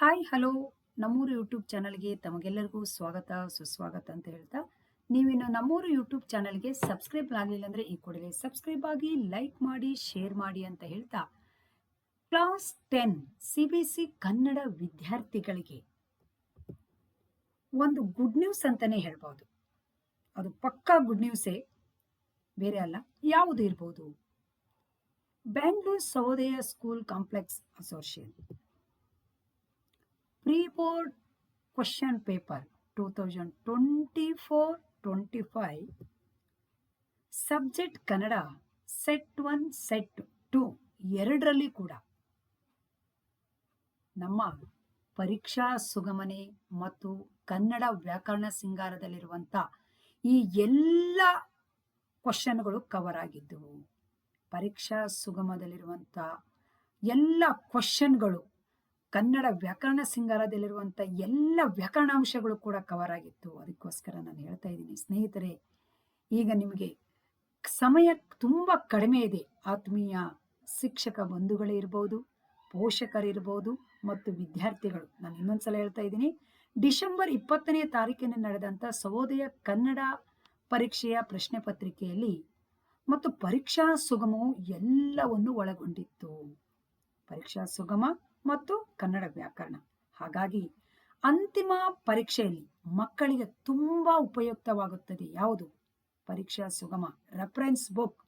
Hi, hello. ನಮ್ಮೂರು YouTube ಚಾನಲ್ಗೆ ತಮಗೆಲ್ಲರಿಗೂ ಸ್ವಾಗತ, ಸುಸ್ವಾಗತ ಅಂತ ಹೇಳ್ತಾ, ನೀವಿನ್ನು ನಮ್ಮೂರು ಯೂಟ್ಯೂಬ್ ಚಾನಲ್ಗೆ ಸಬ್ಸ್ಕ್ರೈಬ್ ಆಗಲಿಲ್ಲ ಅಂದರೆ ಈ ಕೂಡಲೇ ಸಬ್ಸ್ಕ್ರೈಬ್ ಆಗಿ ಲೈಕ್ ಮಾಡಿ, ಶೇರ್ ಮಾಡಿ ಅಂತ ಹೇಳ್ತಾ, class ten C B C Kannada ವಿದ್ಯಾರ್ಥಿಗಳಿಗೆ ಒಂದು ಗುಡ್ ನ್ಯೂಸ್ ಅಂತಾನೆ ಹೇಳ್ಬೋದು. ಅದು ಪಕ್ಕಾ ಗುಡ್ ನ್ಯೂಸೇ, ಬೇರೆ ಅಲ್ಲ, ಯಾವುದು ಇರ್ಬೋದು? Bangalore Sahodaya school complex association. Pre board question paper two thousand twenty four twenty five subject Kannada set one set two ಎರಡರಲ್ಲಿ ಕೂಡ. ನಮ್ಮ ಪರೀಕ್ಷಾ ಸುಗಮನೆ ಮತ್ತು ಕನ್ನಡ ವ್ಯಾಕರಣ ಸಿಂಗಾರದಲ್ಲಿರುವಂಥ ಈ ಎಲ್ಲ ಕ್ವಶನ್ಗಳು ಕವರ್ ಆಗಿದ್ದವು. ಪರೀಕ್ಷಾ ಸುಗಮದಲ್ಲಿರುವಂಥ ಎಲ್ಲ ಕ್ವಶನ್ಗಳು ಕನ್ನಡ ವ್ಯಾಕರಣ ಸಿಂಗಾರದಲ್ಲಿರುವಂಥ ಎಲ್ಲ ವ್ಯಾಕರಣಾಂಶಗಳು ಕೂಡ ಕವರ್ ಆಗಿತ್ತು. ಅದಕ್ಕೋಸ್ಕರ ನಾನು ಹೇಳ್ತಾ ಇದ್ದೀನಿ, ಸ್ನೇಹಿತರೆ, ಈಗ ನಿಮಗೆ ಸಮಯ ತುಂಬ ಕಡಿಮೆ ಇದೆ. ಆತ್ಮೀಯ ಶಿಕ್ಷಕ ಬಂಧುಗಳೇ ಇರ್ಬೋದು, ಪೋಷಕರಿರ್ಬೋದು ಮತ್ತು ವಿದ್ಯಾರ್ಥಿಗಳು. ನಾನು ಇನ್ನೊಂದ್ಸಲ ಹೇಳ್ತಾ ಇದ್ದೀನಿ, ಡಿಸೆಂಬರ್ ಇಪ್ಪತ್ತನೇ ತಾರೀಕಿನ ನಡೆದಂಥ ಸಹೋದಯ ಕನ್ನಡ ಪರೀಕ್ಷೆಯ ಪ್ರಶ್ನೆ ಪತ್ರಿಕೆಯಲ್ಲಿ ಮತ್ತು ಪರೀಕ್ಷಾ ಸುಗಮವು ಎಲ್ಲವನ್ನು ಒಳಗೊಂಡಿತ್ತು. ಪರೀಕ್ಷಾ ಸುಗಮ ಮತ್ತು ಕನ್ನಡ ವ್ಯಾಕರಣ. ಹಾಗಾಗಿ ಅಂತಿಮ ಪರೀಕ್ಷೆಯಲ್ಲಿ ಮಕ್ಕಳಿಗೆ ತುಂಬಾ ಉಪಯುಕ್ತವಾಗುತ್ತದೆ. ಯಾವುದು? ಪರೀಕ್ಷಾ ಸುಗಮ ರೆಫರೆನ್ಸ್ ಬುಕ್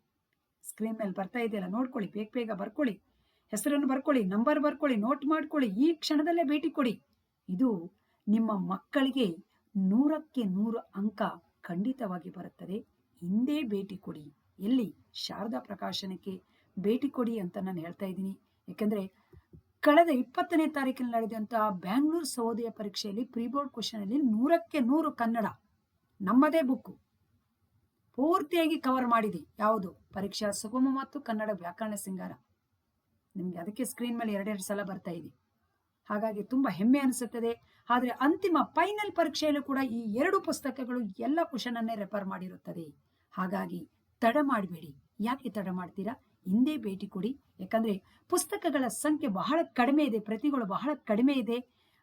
ಸ್ಕ್ರೀನ್ ಮೇಲೆ ಬರ್ತಾ ಇದೆಯಲ್ಲ, ನೋಡ್ಕೊಳ್ಳಿ, ಬೇಗ ಬೇಗ ಬರ್ಕೊಳ್ಳಿ. ಹೆಸರನ್ನು ಬರ್ಕೊಳ್ಳಿ ನಂಬರ್ ಬರ್ಕೊಳ್ಳಿ ನೋಟ್ ಮಾಡ್ಕೊಳ್ಳಿ, ಈ ಕ್ಷಣದಲ್ಲೇ ಭೇಟಿ ಕೊಡಿ. ಇದು ನಿಮ್ಮ ಮಕ್ಕಳಿಗೆ ನೂರಕ್ಕೆ ನೂರು ಅಂಕ ಖಂಡಿತವಾಗಿ ಬರುತ್ತದೆ. ಹಿಂದೆ ಭೇಟಿ ಕೊಡಿ. ಎಲ್ಲಿ? ಶಾರದಾ ಪ್ರಕಾಶನಕ್ಕೆ ಭೇಟಿ ಕೊಡಿ ಅಂತ ನಾನು ಹೇಳ್ತಾ ಇದ್ದೀನಿ. ಯಾಕಂದ್ರೆ ಕಳೆದ ಇಪ್ಪತ್ತನೇ ತಾರೀಕಿನಲ್ಲಿ ನಡೆದಂತಹ ಬ್ಯಾಂಗ್ಳೂರು ಸಹೋದಯ ಪರೀಕ್ಷೆಯಲ್ಲಿ ಪ್ರೀ ಬೋರ್ಡ್ ಕ್ವಶನ್ ಅಲ್ಲಿ ನೂರಕ್ಕೆ ನೂರು ಕನ್ನಡ. ನಮ್ಮದೇ ಬುಕ್ಕು. ಪೂರ್ತಿಯಾಗಿ ಕವರ್ ಮಾಡಿದೆ. ಯಾವುದು? ಪರೀಕ್ಷಾ ಸುಗಮ ಮತ್ತು ಕನ್ನಡ ವ್ಯಾಕರಣ ಸಿಂಗಾರ ನಿಮಗೆ ಅದಕ್ಕೆ ಸ್ಕ್ರೀನ್ ಮೇಲೆ ಎರಡೆರಡು ಸಲ ಬರ್ತಾ ಇದೆ. ಹಾಗಾಗಿ ತುಂಬಾ ಹೆಮ್ಮೆ ಅನಿಸುತ್ತದೆ. ಆದರೆ ಅಂತಿಮ ಫೈನಲ್ ಪರೀಕ್ಷೆಯಲ್ಲೂ ಕೂಡ ಈ ಎರಡು ಪುಸ್ತಕಗಳು ಎಲ್ಲ ಕ್ವಶನ್ ರೆಫರ್ ಮಾಡಿರುತ್ತದೆ. ಹಾಗಾಗಿ ತಡ ಮಾಡಬೇಡಿ. ಯಾಕೆ ತಡ ಮಾಡ್ತೀರಾ? ಹಿಂದೆ ಭೇಟಿ ಕೊಡಿ. ಯಾಕಂದ್ರೆ ಪುಸ್ತಕಗಳ ಸಂಖ್ಯೆ ಬಹಳ ಕಡಿಮೆ ಇದೆ, ಪ್ರತಿಗಳು ಬಹಳ ಕಡಿಮೆ ಇದೆ.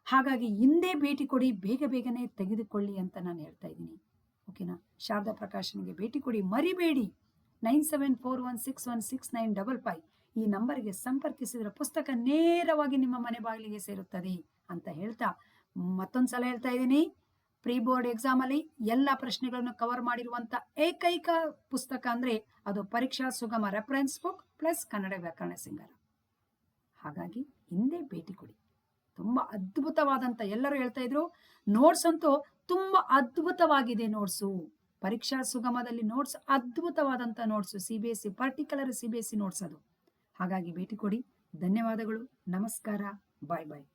ಹಾಗಾಗಿ ಹಿಂದೆ ಭೇಟಿ ಕೊಡಿ, ಬೇಗ ಬೇಗನೆ ತೆಗೆದುಕೊಳ್ಳಿ ಅಂತ ನಾನು ಹೇಳ್ತಾ ಇದ್ದೀನಿ. ಓಕೆನಾ? ಶಾರದಾ ಪ್ರಕಾಶನ್ಗೆ ಭೇಟಿ ಕೊಡಿ. ಮರಿಬೇಡಿ. Nine seven four one six one six nine double five ಈ ನಂಬರ್ಗೆ ಸಂಪರ್ಕಿಸಿದ್ರೆ ಪುಸ್ತಕ ನೇರವಾಗಿ ನಿಮ್ಮ ಮನೆ ಬಾಗಿಲಿಗೆ ಸೇರುತ್ತದೆ ಅಂತ ಹೇಳ್ತಾ ಮತ್ತೊಂದ್ಸಲ ಹೇಳ್ತಾ ಇದ್ದೀನಿ. ಪ್ರೀ ಬೋರ್ಡ್ ಎಕ್ಸಾಮ್ ಅಲ್ಲಿ ಎಲ್ಲ ಪ್ರಶ್ನೆಗಳನ್ನು ಕವರ್ ಮಾಡಿರುವಂತ ಏಕೈಕ ಪುಸ್ತಕ ಅಂದ್ರೆ ಅದು ಪರೀಕ್ಷಾ ಸುಗಮ ರೆಫರೆನ್ಸ್ ಬುಕ್ ಪ್ಲಸ್ ಕನ್ನಡ ವ್ಯಾಕರಣ ಸಿಂಗಾರ. ಹಾಗಾಗಿ ಹಿಂದೆ ಭೇಟಿ ಕೊಡಿ. ತುಂಬಾ ಅದ್ಭುತವಾದಂತ ಎಲ್ಲರೂ ಹೇಳ್ತಾ ಇದ್ರು ನೋಟ್ಸ್ ಅಂತೂ ತುಂಬಾ ಅದ್ಭುತವಾಗಿದೆ ನೋಟ್ಸು ಪರೀಕ್ಷಾ ಸುಗಮದಲ್ಲಿ notes ಅದ್ಭುತವಾದಂತ notes C B S C particular C B S C notes ಅದು. ಹಾಗಾಗಿ ಭೇಟಿ ಕೊಡಿ. ಧನ್ಯವಾದಗಳು. ನಮಸ್ಕಾರ. ಬಾಯ್ ಬಾಯ್